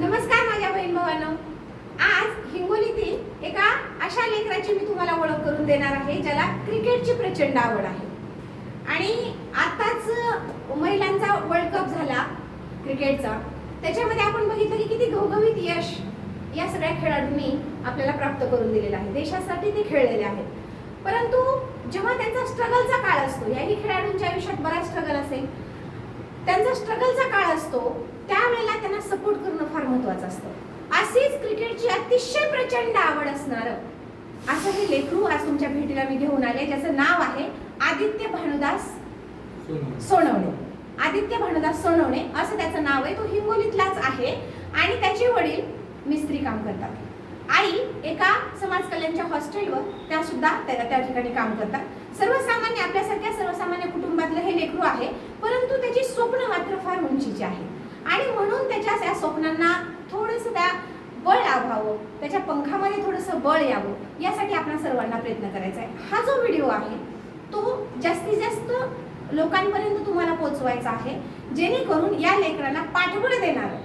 नमस्कार माझ्या बहीण भावांनो. आज हिंगोलीतील एका अशा लेकराची मी तुम्हाला ओळख करून देणार आहे ज्याला क्रिकेटची प्रचंड आवड आहे. आणि आताच महिलांचा वर्ल्ड कप झाला क्रिकेटचा. त्याच्यामध्ये आपण बघितलं की किती घवघवीत यश या सगळ्या खेळाडूंनी आपल्याला प्राप्त करून दिलेलं आहे. देशासाठी ते खेळलेले आहेत. परंतु जेव्हा त्यांचा स्ट्रगलचा काळ असतो याही खेळाडूंच्या आयुष्यात बराच स्ट्रगल असेल. त्यांचा स्ट्रगलचा काळ असतो त्यावेळेला त्यांना सपोर्ट करणं फार महत्वाचं असतं. अशीच क्रिकेटची अतिशय प्रचंड आवड असणारं. असं हे लेकरू आज तुमच्या भेटीला मी घेऊन आले. ज्याचं नाव आहे आदित्य भानुदास सोनवणे. आदित्य भानुदास सोनवणे असं त्याचं नाव आहे. तो हिंगोलीतलाच आहे आणि त्याचे वडील मिस्त्री काम करतात. आई एका समाज कल्याणच्या हॉस्टेलवर त्या सुद्धा त्या त्या ठिकाणी काम करतात. सर्वसामान्य आपल्यासारख्या सर्वसामान्य कुटुंबातलं हे लेकरू आहे परंतु त्याची स्वप्न मात्र फार उंचीची आहे. आणि म्हणून त्याच्या त्या स्वप्नांना थोडंसं त्या बळ लाभावं त्याच्या पंखामध्ये थोडंसं बळ यावं यासाठी आपण सर्वांना प्रयत्न करायचा आहे. हा जो व्हिडिओ आहे तो जास्तीत जास्त लोकांपर्यंत तुम्हाला पोहोचवायचा आहे जेणेकरून या लेकराला पाठबळ देणार.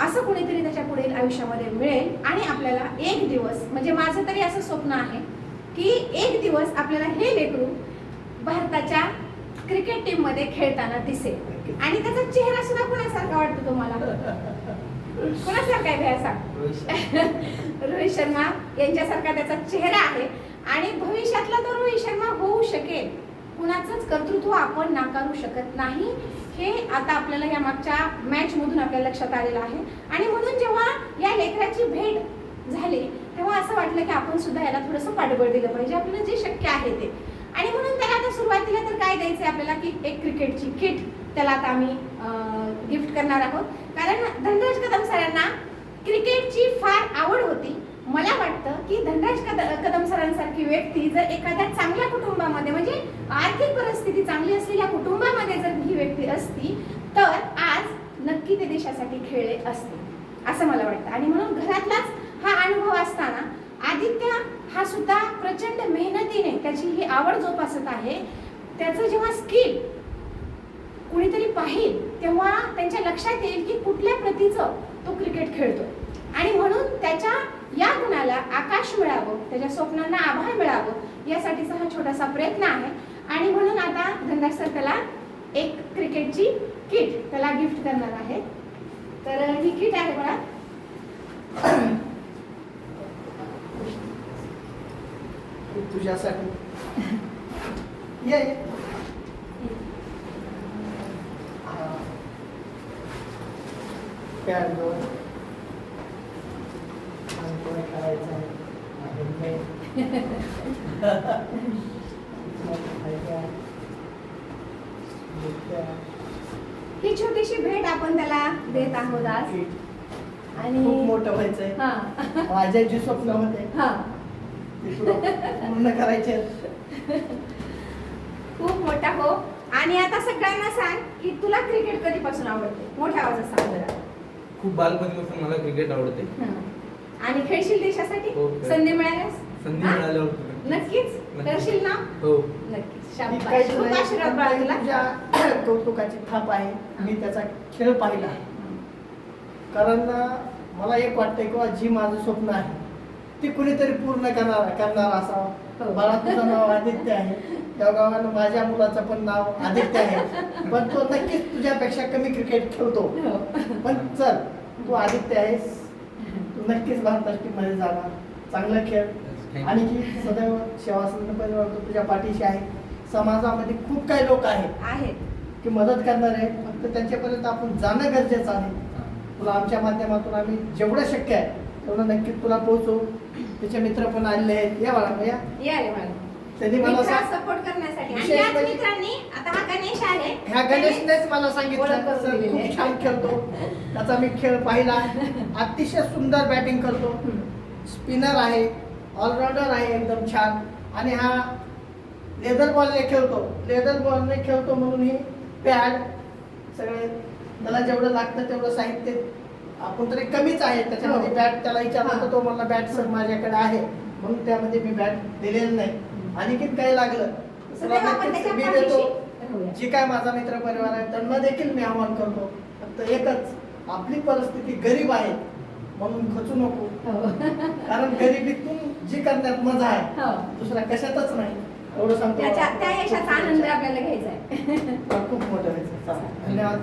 असं कुणीतरी त्याच्या पुढील आयुष्यामध्ये मिळेल आणि आपल्याला एक दिवस म्हणजे माझं तरी असं स्वप्न आहे की एक दिवस आपल्याला हे लेकरू भारताच्या क्रिकेट टीममध्ये खेळताना दिसेल. आणि त्याचा चेहरा सुद्धा कुणासारखा वाटतो तुम्हाला? कुणासारखा आहे भैया सांग? रोहित शर्मा यांच्यासारखा त्याचा चेहरा आहे आणि भविष्यातला तो रोहित शर्मा होऊ शकेल. कुणाचंच कर्तृत्व आपण नाकारू शकत नाही. हे आता आपल्याला या मागच्या मॅच मधून आपल्या लक्षात आलेलं आहे. आणि म्हणून जेव्हा या लेकराची भेट झाली तेव्हा असं वाटलं की आपण सुद्धा याला थोडंसं पाठबळ दिलं पाहिजे. आपल्याला जे शक्य आहे ते. आणि म्हणून त्याला आता सुरुवातीला तर काय द्यायचं आपल्याला की एक क्रिकेटची किट त्याला आता आम्ही गिफ्ट करणार आहोत. कारण धनराज कदम सरांना क्रिकेटची फार आवड होती. मला वाटतं की धनराज कद- कदम सरांसारखी व्यक्ती जर एखाद्या चांगल्या कुटुंबामध्ये म्हणजे आर्थिक परिस्थिती चांगली असलेल्या कुटुंबामध्ये जर ही व्यक्ती असती तर आज नक्की ते देशासाठी खेळले असते असं मला वाटतं. आणि म्हणून घरातलाच हा अनुभव असताना आदित्य हा सुद्धा प्रचंड मेहनतीने त्याची ही आवड जोपासत आहे. त्याचं जेव्हा स्किल कुणीतरी पाहिल तेव्हा त्यांच्या लक्षात येईल की कुठल्या प्रतीचं तो क्रिकेट खेळतो. आणि म्हणून त्याच्या या गुणाला आकाश मिळावं त्याच्या स्वप्नांना आभार मिळावं यासाठीचा हा छोटासा प्रयत्न आहे. आणि म्हणून आता धनराज सर त्याला एक क्रिकेटची किट त्याला गिफ्ट करणार आहे. तर ही किट आहे बघा. तुझ्यासाठी. ये ये. हा. ही छोटीशी भेट आपण त्याला देत आहोत आज. आणि खूप मोठं व्हायचंय. हा. माझ्या जे स्वप्न होते हा पूर्ण करायचे. खूप मोठा हो. आणि आता सगळ्यांना सांग की तुला क्रिकेट कधीपासून आवडते? मोठ्या आवाजात सांग जरा. खूप बालपणीपासून मला क्रिकेट आवडते. हं. आणि खेळशील देशासाठी? हो. संधी मिळाल्यास? संधी हा? मिळाल्यावर. नक्कीच. नक्की. करशील ना? हो. नक्कीच. कौतुकाची थाप आहे. मी त्याचा खेळ पाहिला. कारण मला एक वाटतंय किंवा जी माझं स्वप्न आहे ती कुणीतरी पूर्ण करणार करणार हो. असावं मला तुझं नाव आदित्य आहे. त्या गावानं माझ्या मुलाचं पण नाव आदित्य आहे. पण तो नक्कीच तुझ्यापेक्षा कमी क्रिकेट खेळतो. हो. पण चल तू आदित्य आहेस. तू नक्कीच भारताच्या टीममध्ये जाणार. चांगला खेळ. आणि की सदैव संघ परिवार तो तुझ्या पाठीशी आहे. समाजामध्ये खूप काही लोक आहेत. आहेत. की मदत करणार आहेत. फक्त त्यांच्यापर्यंत आपण जाणं गरजेचं आहे. हा. तुला आमच्या माध्यमातून आम्ही जेवढं शक्य आहे तेवढं नक्कीच तुला पोहोचवू. त्याचे मित्र पण आलेले आहेत. या बाळा या. या त्यांनी मला सपोर्ट करण्यासाठी. आणि विशेष याच म्हणजे- मित्रांनी आता हा गणेश आहे. ह्या गणेशनेच मला ओळख सांगितलं करून सर दिलेली आहे." खूप छान खेळतो. त्याचा मी खेळ पाहिला. अतिशय सुंदर बॅटिंग करतो. हं. स्पिनर आहे. ऑलराऊंडर आहे एकदम छान. आणि हा लेदर बॉलने खेळतो. लेदर बॉलने खेळतो म्हणून ही पॅड सगळे त्याला जेवढं लागतं तेवढं साहित्य आपण तरी कमीच आहे. त्याच्यामध्ये हो. बॅट त्याला विचारलं हा. तर तो म्हणला बॅट सर माझ्याकडे आहे. म्हणून त्यामध्ये मी बॅट दिलेलं नाही. आणखीन काही लागलं? तर नक्कीच मी देतो. जे काय माझा मित्र परिवार आहे त्यांना देखील मी आवाहन करतो. फक्त एकच आपली परिस्थिती गरीब आहे म्हणून खचू नको. हो. कारण गरिबीतून जी करण्यात मजा आहे हो. दुसऱ्या कशातच नाही. एवढं सांगतो. त्या यशाचा आनंद आपल्याला घ्यायचा आहे. खूप मोठं धन्यवाद.